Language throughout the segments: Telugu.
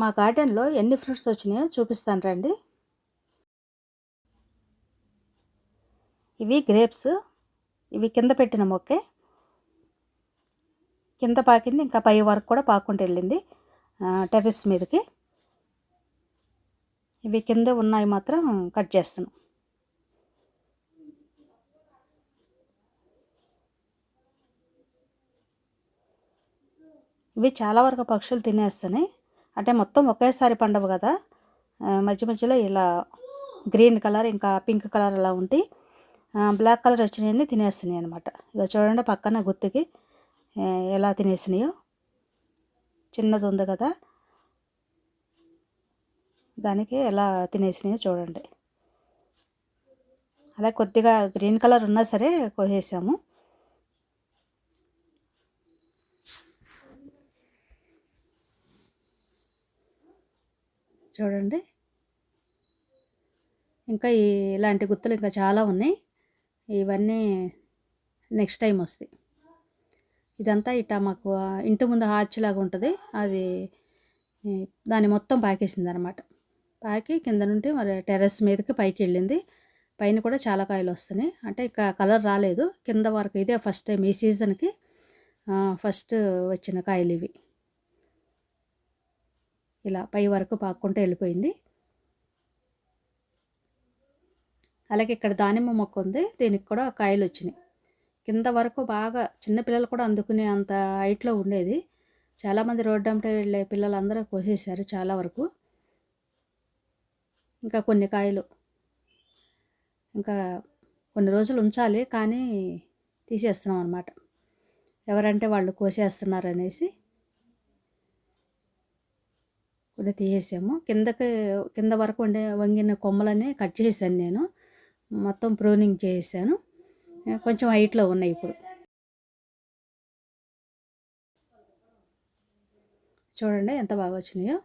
మా గార్డెన్లో ఎన్ని ఫ్రూట్స్ వచ్చినాయో చూపిస్తాను రండి. ఇవి గ్రేప్స్. ఇవి కింద పెట్టిన మొక్కే. కింద పాకింది ఇంకా పై వరకు కూడా పాకుంటూ వెళ్ళింది టెర్రస్ మీదకి. ఇవి కింద ఉన్నాయి మాత్రం కట్ చేస్తున్నాం ఇవి చాలా వరకు పక్షులు తినేస్తున్నాయి. అంటే మొత్తం ఒకేసారి పండవు కదా. మధ్య మధ్యలో ఇలా గ్రీన్ కలర్ ఇంకా పింక్ కలర్ అలా ఉండి బ్లాక్ కలర్ వచ్చినాయని తినేస్తున్నాయి అనమాట ఇక చూడండి పక్కన గుత్తికి ఎలా తినేసినాయో. చిన్నది ఉంది కదా. దానికి ఎలా తినేసినాయో చూడండి. అలా కొద్దిగా గ్రీన్ కలర్ ఉన్నా సరే కోసేసాము. చూడండి. ఇంకా ఇలాంటి గుర్తులు ఇంకా చాలా ఉన్నాయి. ఇవన్నీ నెక్స్ట్ టైం వస్తాయి. ఇదంతా ఇట్టా మాకు ఇంటి ముందు హార్చ్ లాగా ఉంటుంది. అది దాన్ని మొత్తం పాకేసింది అనమాట పాకి కింద నుండి మరి టెర్రస్ మీదకి పైకి వెళ్ళింది. పైన కూడా చాలా కాయలు వస్తున్నాయి. అంటే ఇక కలర్ రాలేదు. కింద వరకు ఇదే ఫస్ట్ టైం ఈ సీజన్కి ఫస్ట్ వచ్చిన కాయలు ఇవి. ఇలా పై వరకు పాక్కుంటూ వెళ్ళిపోయింది. అలాగే ఇక్కడ దానిమ్మ మొక్క ఉంది. దీనికి కూడా కాయలు వచ్చినాయి. కింద వరకు బాగా చిన్నపిల్లలు కూడా అందుకునే అంత హైట్లో ఉండేది. చాలామంది రోడ్డు అంటే వెళ్ళే పిల్లలందరూ కోసేసారు చాలా వరకు. ఇంకా కొన్ని కాయలు ఇంకా కొన్ని రోజులు ఉంచాలి కానీ తీసేస్తున్నాం అనమాట ఎవరంటే వాళ్ళు కోసేస్తున్నారు అనేసి కూడా తీసేసాము. కిందకి కింద వరకు ఉండే వంగిన కొమ్మలన్నీ కట్ చేశాను నేను. మొత్తం ప్రూనింగ్ చేసాను కొంచెం హైట్లో ఉన్నాయి ఇప్పుడు. చూడండి ఎంత బాగా వచ్చినాయో.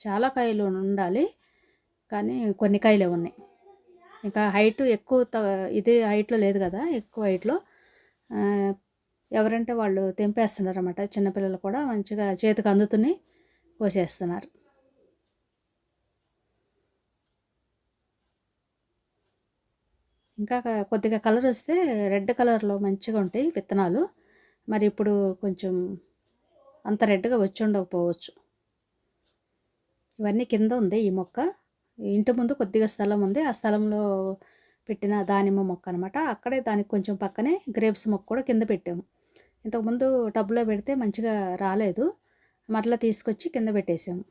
చాలా కాయలు ఉండాలి కానీ కొన్ని కాయలే ఉన్నాయి. ఇంకా హైట్ ఎక్కువ ఇది హైట్లో లేదు కదా ఎక్కువ హైట్లో. ఎవరంటే వాళ్ళు తెంపేస్తున్నారు అనమాట చిన్నపిల్లలు కూడా మంచిగా చేతికి అందుతుని కోసేస్తున్నారు. ఇంకా కొద్దిగా కలర్ వస్తే రెడ్ కలర్లో మంచిగా ఉంటాయి విత్తనాలు. మరి ఇప్పుడు కొంచెం అంత రెడ్గా వచ్చి ఉండకపోవచ్చు. ఇవన్నీ కింద ఉంది ఈ మొక్క. ఇంటి ముందు కొద్దిగా స్థలం ఉంది. ఆ స్థలంలో పెట్టిన దానిమ్మ మొక్క అనమాట అక్కడే దానికి కొంచెం పక్కనే గ్రేప్స్ మొక్క కూడా కింద పెట్టాము. ఇంతకుముందు టబ్లో పెడితే మంచిగా రాలేదు. మరలా తీసుకొచ్చి కింద పెట్టేసాము.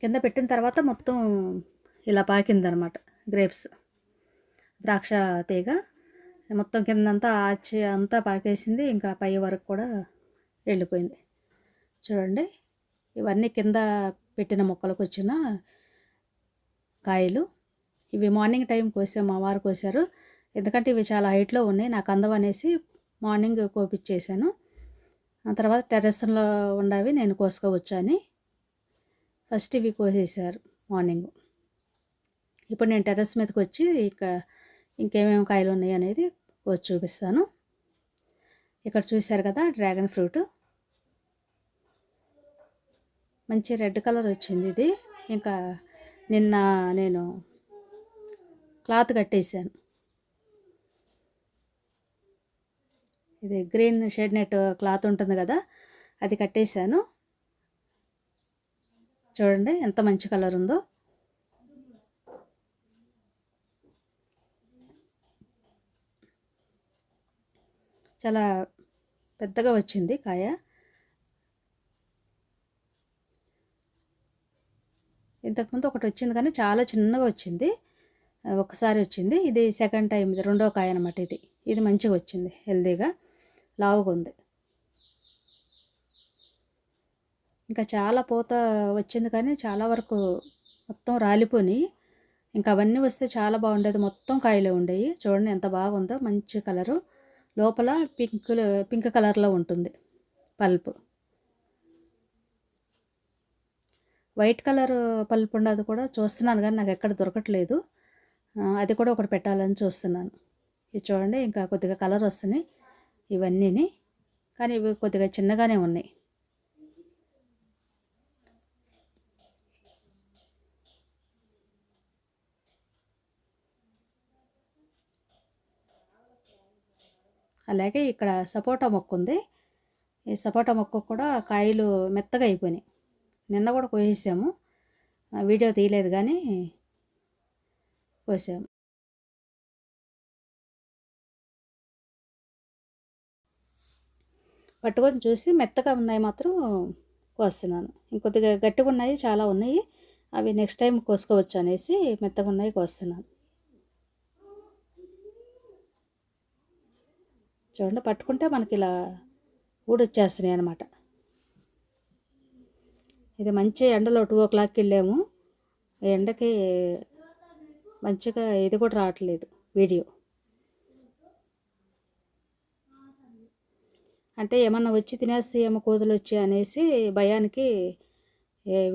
కింద పెట్టిన తర్వాత మొత్తం ఇలా పాకిందనమాట గ్రేప్స్. ద్రాక్ష తీగ మొత్తం కిందంతా ఆచి అంతా పాకేసింది. ఇంకా పై వరకు కూడా వెళ్ళిపోయింది. చూడండి ఇవన్నీ కింద పెట్టిన మొక్కలకు వచ్చిన కాయలు. ఇవి మార్నింగ్ టైం కోసాం మా వారు కోసారు. ఎందుకంటే ఇవి చాలా హైట్లో ఉన్నాయి. నాకు అందవనేసి మార్నింగ్ కోపించేసాను ఆ తర్వాత టెర్రస్లో ఉండవి నేను కోసుకోవచ్చని. ఫస్ట్ ఇవి కోసేసారు మార్నింగ్. ఇప్పుడు నేను టెర్రస్ మీదకి వచ్చి ఇక ఇంకేమేమి కాయలు ఉన్నాయి అనేది కోసి చూపిస్తాను. ఇక్కడ చూశారు కదా డ్రాగన్ ఫ్రూట్. మంచి రెడ్ కలర్ వచ్చింది ఇది. ఇంకా నిన్న నేను క్లాత్ కట్టేసాను. ఇది గ్రీన్ షేడ్ నెట్ క్లాత్ ఉంటుంది కదా అది కట్టేశాను. చూడండి ఎంత మంచి కలర్ ఉందో. చాలా పెద్దగా వచ్చింది కాయ. ఇంతకుముందు ఒకటి వచ్చింది కానీ చాలా చిన్నగా వచ్చింది. ఒకసారి వచ్చింది. ఇది సెకండ్ టైం ఇది రెండో కాయ అనమాట ఇది. ఇది మంచిగా వచ్చింది హెల్దీగా లావుగా ఉంది ఇంకా చాలా పూత వచ్చింది కానీ చాలా వరకు మొత్తం రాలిపోయి ఇంకా అవన్నీ వస్తే చాలా బాగుండేది. మొత్తం కాయలే ఉండేవి చూడండి ఎంత బాగుందో. మంచి కలరు. లోపల పింక్ పింక్ కలర్లో ఉంటుంది పల్పు. వైట్ కలర్ పల్పు ఉండదు కూడా. చూస్తున్నాను కానీ నాకు ఎక్కడ దొరకట్లేదు. అది కూడా ఒకటి పెట్టాలని చూస్తున్నాను. ఇది చూడండి ఇంకా కొద్దిగా కలర్ వస్తున్నాయి. ఇవన్నీని. కానీ ఇవి కొద్దిగా చిన్నగానే ఉన్నాయి. అలాగే ఇక్కడ సపోటా మొక్క ఉంది. ఈ సపోటా మొక్క కూడా కాయలు మెత్తగా అయిపోయినాయి. నిన్న కూడా కోసేసాము. వీడియో తీయలేదు కానీ కోసాము. పట్టుకొని చూసి మెత్తగా ఉన్నాయి మాత్రం కోస్తున్నాను. ఇంకొద్దిగా గట్టిగా ఉన్నాయి చాలా ఉన్నాయి. అవి నెక్స్ట్ టైం కోసుకోవచ్చు అనేసి మెత్తగా ఉన్నాయి కోస్తున్నాను. చూడండి పట్టుకుంటే మనకి ఇలా ఊడొచ్చేస్తున్నాయి అనమాట ఇది మంచి ఎండలో టూ ఓ క్లాక్కి వెళ్ళాము. ఎండకి మంచిగా ఇది కూడా రావట్లేదు వీడియో. అంటే ఏమన్నా వచ్చి తినేస్తే ఏమో కోతులు వచ్చి అనేసి భయానికి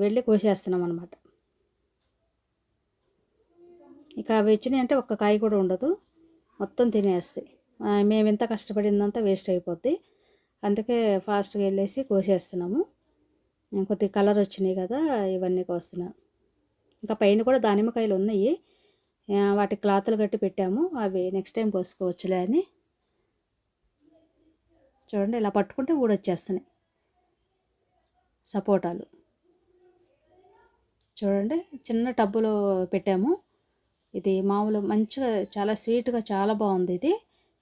వెళ్ళి కోసేస్తున్నాం అనమాట ఇక అవి వచ్చినాయి అంటే ఒక్క కాయ కూడా ఉండదు. మొత్తం తినేస్తాయి మేము ఎంత కష్టపడిందంతా వేస్ట్ అయిపోద్ది. అందుకే ఫాస్ట్గా వెళ్ళేసి కోసేస్తున్నాము. కొద్దిగా కలర్ వచ్చినాయి కదా ఇవన్నీ కోస్తున్నాం. ఇంకా పైన కూడా దానిమ్మకాయలు ఉన్నాయి. వాటి క్లాతులు కట్టి పెట్టాము. అవి నెక్స్ట్ టైం కోసుకోవచ్చులే అని. చూడండి ఇలా పట్టుకుంటే ఊడొచ్చేస్తున్నాయి. సపోటాలు. చూడండి చిన్న టబ్బులో పెట్టాము. ఇది మామూలు మంచిగా చాలా స్వీట్గా చాలా బాగుంది ఇది.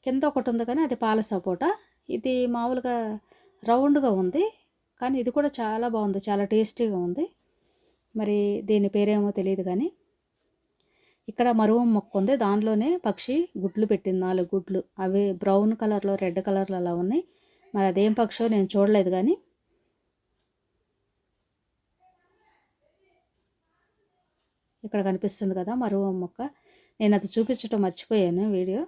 కింద ఒకటి ఉంది కానీ అది పాల సపోటా. ఇది మామూలుగా రౌండ్గా ఉంది కానీ ఇది కూడా చాలా బాగుంది చాలా టేస్టీగా ఉంది. మరి దీని పేరేమో తెలియదు కానీ. ఇక్కడ మరువం మొక్క ఉంది దానిలోనే పక్షి గుడ్లు పెట్టింది నాలుగు గుడ్లు. అవి బ్రౌన్ కలర్లో రెడ్ కలర్లో అలా ఉన్నాయి. మరి అదేం పక్షో నేను చూడలేదు కానీ. ఇక్కడ కనిపిస్తుంది కదా మరో మొక్క. నేను అది చూపించడం మర్చిపోయాను వీడియో.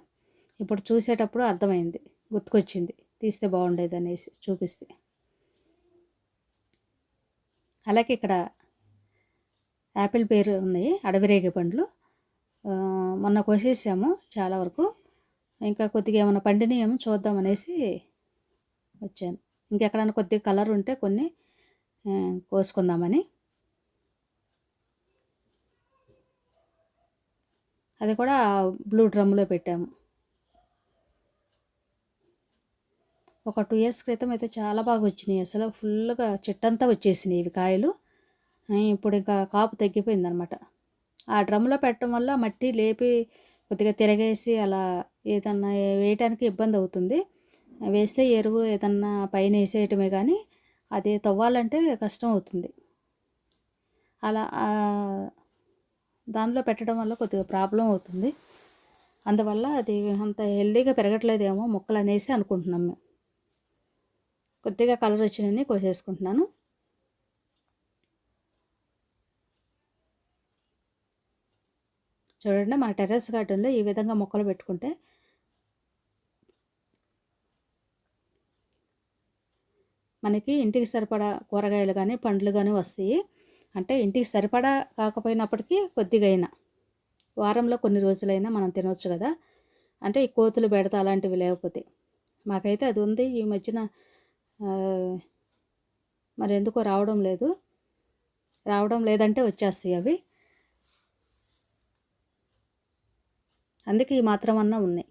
ఇప్పుడు చూసేటప్పుడు అర్థమైంది గుర్తుకొచ్చింది. తీస్తే బాగుండేది అనేసి చూపిస్తే. అలాగే ఇక్కడ యాపిల్ పేరు ఉన్నాయి అడవిరేగి పండ్లు. మొన్న కోసేసాము చాలా వరకు. ఇంకా కొద్దిగా ఏమైనా పండినయేమో చూద్దాం అనేసి వచ్చాను. ఇంకెక్కడైనా కొద్దిగా కలర్ ఉంటే కొన్ని కోసుకుందామని. అది కూడా బ్లూ డ్రమ్లో పెట్టాము. ఒక టూ ఇయర్స్ క్రితం అయితే చాలా బాగా వచ్చినాయి. అసలు ఫుల్గా చెట్టంతా వచ్చేసినాయి ఇవి కాయలు. ఇప్పుడు ఇంకా కాపు తగ్గిపోయింది అనమాట ఆ డ్రమ్లో పెట్టడం వల్ల మట్టి లేపి కొద్దిగా తిరగేసి అలా ఏదన్నా వేయటానికి ఇబ్బంది అవుతుంది. వేస్తే ఎరువు ఏదన్నా పైన వేసేయటమే కానీ అది తవ్వాలంటే కష్టం అవుతుంది. అలా దానిలో పెట్టడం వల్ల కొద్దిగా ప్రాబ్లం అవుతుంది. అందువల్ల అది అంత హెల్దీగా పెరగట్లేదేమో మొక్కలు అనేసి అనుకుంటున్నాం మేము. కొద్దిగా కలర్ వచ్చినవి కోసేసుకుంటున్నాను. చూడండి మన టెర్రస్ గార్డెన్లో ఈ విధంగా మొక్కలు పెట్టుకుంటే మనకి ఇంటికి సరిపడా కూరగాయలు కానీ పండ్లు కానీ వస్తాయి. అంటే ఇంటికి సరిపడా కాకపోయినప్పటికీ కొద్దిగా అయినా వారంలో కొన్ని రోజులైనా మనం తినవచ్చు కదా. అంటే ఈ కోతులు పెడతా అలాంటివి లేకపోతే. మాకైతే అది ఉంది. ఈ మధ్యన మరి ఎందుకో రావడం లేదు. రావడం లేదంటే వచ్చేస్తాయి అవి. అందుకే ఈ మాత్రం అన్నా ఉన్నాయి.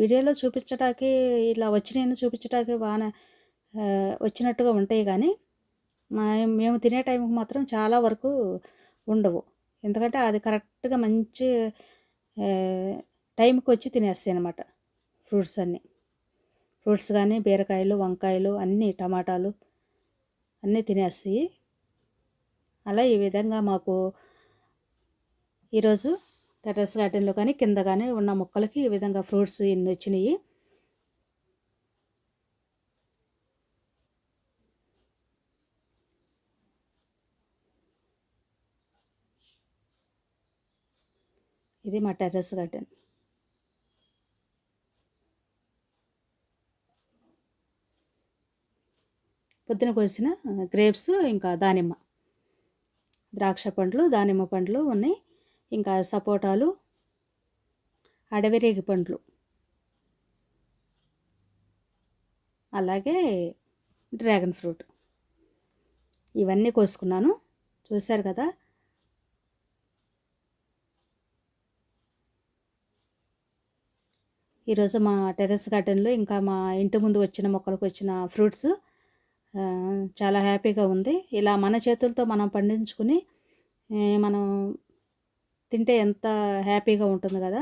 వీడియోలో చూపించటానికి ఇలా వచ్చినాయని చూపించటానికి బాగా వచ్చినట్టుగా ఉంటాయి కానీ మా మేము తినే టైంకి మాత్రం చాలా వరకు ఉండవు. ఎందుకంటే అది కరెక్ట్గా మంచి టైంకి వచ్చి తినేస్తాయి అనమాట ఫ్రూట్స్ అన్నీ. ఫ్రూట్స్ కానీ బీరకాయలు వంకాయలు అన్నీ టమాటాలు అన్నీ తినేస్తాయి. అలా ఈ విధంగా మాకు ఈరోజు టెర్రస్ గార్డెన్లో కానీ కింద కానీ ఉన్న మొక్కలకి ఈ విధంగా ఫ్రూట్స్ ఎన్ని వచ్చినాయి. ఇది మా టెర్రస్ గార్డెన్. పొద్దున కోసిన గ్రేప్స్ ఇంకా దానిమ్మ. ద్రాక్ష పండ్లు దానిమ్మ పండ్లు ఉన్నాయి. ఇంకా సపోటాలు అడవి రేగి పండ్లు. అలాగే డ్రాగన్ ఫ్రూట్. ఇవన్నీ కోసుకున్నాను. చూశారు కదా? ఈరోజు మా టెర్రస్ గార్డెన్లో ఇంకా మా ఇంటి ముందు వచ్చిన మొక్కలకు వచ్చిన ఫ్రూట్స్ చాలా హ్యాపీగా ఉంది. ఇలా మన చేతులతో మనం పండించుకుని మనం తింటే ఎంత హ్యాపీగా ఉంటుంది కదా.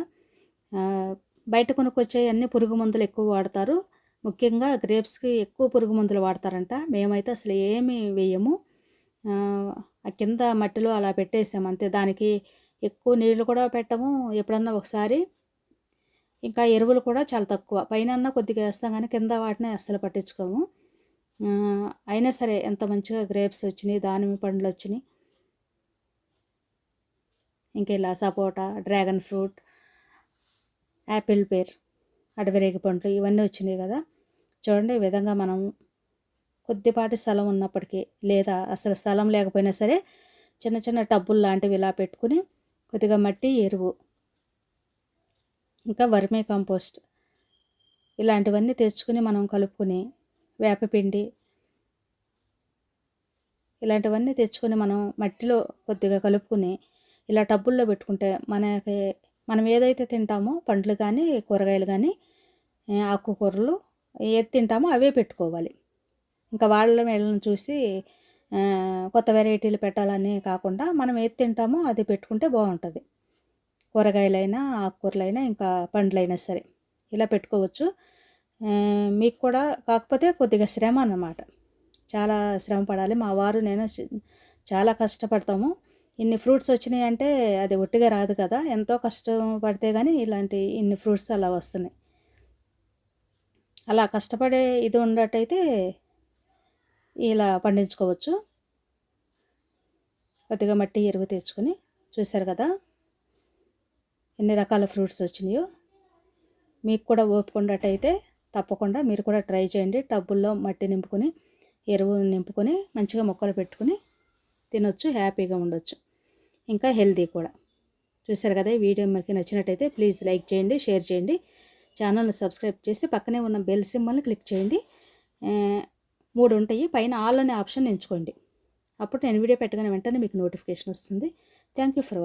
బయట కొనుక్కొచ్చే అన్ని పురుగు మందులు ఎక్కువ వాడతారు. ముఖ్యంగా గ్రేప్స్కి ఎక్కువ పురుగు మందులు వాడతారంట. మేమైతే అసలు ఏమి వేయము. ఆ కింద మట్టిలో అలా పెట్టేసాము అంతే. దానికి ఎక్కువ నీళ్ళు కూడా పెట్టము. ఎప్పుడన్నా ఒకసారి. ఇంకా ఎరువులు కూడా చాలా తక్కువ. పైన కొద్దిగా వేస్తాం కానీ కింద వాటిని అస్సలు పట్టించుకోము. అయినా సరే ఎంత మంచిగా గ్రేప్స్ వచ్చినాయి దానిమ్మ పండ్లు వచ్చినాయి. ఇంకా ఇలా సపోటా డ్రాగన్ ఫ్రూట్ యాపిల్ పేర్ అడవిరేగి పండ్లు ఇవన్నీ వచ్చినాయి కదా. చూడండి ఈ విధంగా మనం కొద్దిపాటి స్థలం ఉన్నప్పటికీ లేదా అసలు స్థలం లేకపోయినా సరే చిన్న చిన్న టబ్బులు లాంటివి ఇలా పెట్టుకుని కొద్దిగా మట్టి ఎరువు ఇంకా వర్మీ కంపోస్ట్ ఇలాంటివన్నీ తెచ్చుకుని మనం కలుపుకొని వేపపిండి ఇలాంటివన్నీ తెచ్చుకొని మనం మట్టిలో కొద్దిగా కలుపుకుని ఇలా టబ్బుల్లో పెట్టుకుంటే మనకి మనం ఏదైతే తింటామో పండ్లు కానీ కూరగాయలు కానీ ఆకుకూరలు ఏది తింటామో అవే పెట్టుకోవాలి. ఇంకా వాళ్ళ వీళ్ళని చూసి కొత్త వెరైటీలు పెట్టాలని కాకుండా మనం ఏది తింటామో అది పెట్టుకుంటే బాగుంటుంది. కూరగాయలైనా ఆకుకూరలైనా ఇంకా పండ్లైనా సరే ఇలా పెట్టుకోవచ్చు. మీకు కూడా కాకపోతే కొద్దిగా శ్రమ అన్నమాట. చాలా శ్రమ పడాలి. మా వారు నేను చాలా కష్టపడతాము. ఇన్ని ఫ్రూట్స్ వచ్చినాయి అంటే అది ఒట్టిగా రాదు కదా ఎంతో కష్టం పడితే కానీ ఇలాంటి ఇన్ని ఫ్రూట్స్ అలా వస్తున్నాయి. అలా కష్టపడే ఇది ఉన్నట్టయితే ఇలా పండించుకోవచ్చు. కొద్దిగా మట్టి ఎరువు తెచ్చుకొని చూశారు కదా ఎన్ని రకాల ఫ్రూట్స్ వచ్చినాయో. మీకు కూడా ఓపుకున్నట్టయితే తప్పకుండా మీరు కూడా ట్రై చేయండి. టబ్బుల్లో మట్టి నింపుకొని ఎరువు నింపుకొని మంచిగా మొక్కలు పెట్టుకుని తినొచ్చు హ్యాపీగా ఉండొచ్చు. ఇంకా హెల్దీ కూడా. చూసారు కదా వీడియో మీకు నచ్చినట్టయితే ప్లీజ్ లైక్ చేయండి షేర్ చేయండి. ఛానల్ని సబ్స్క్రైబ్ చేసి పక్కనే ఉన్న బెల్ సింబల్ని క్లిక్ చేయండి. మూడు ఉంటాయి. పైన ఆల్ అనే ఆప్షన్ ఎంచుకోండి. అప్పుడు నేను వీడియో పెట్టగానే వెంటనే మీకు నోటిఫికేషన్ వస్తుంది. Thank you for watching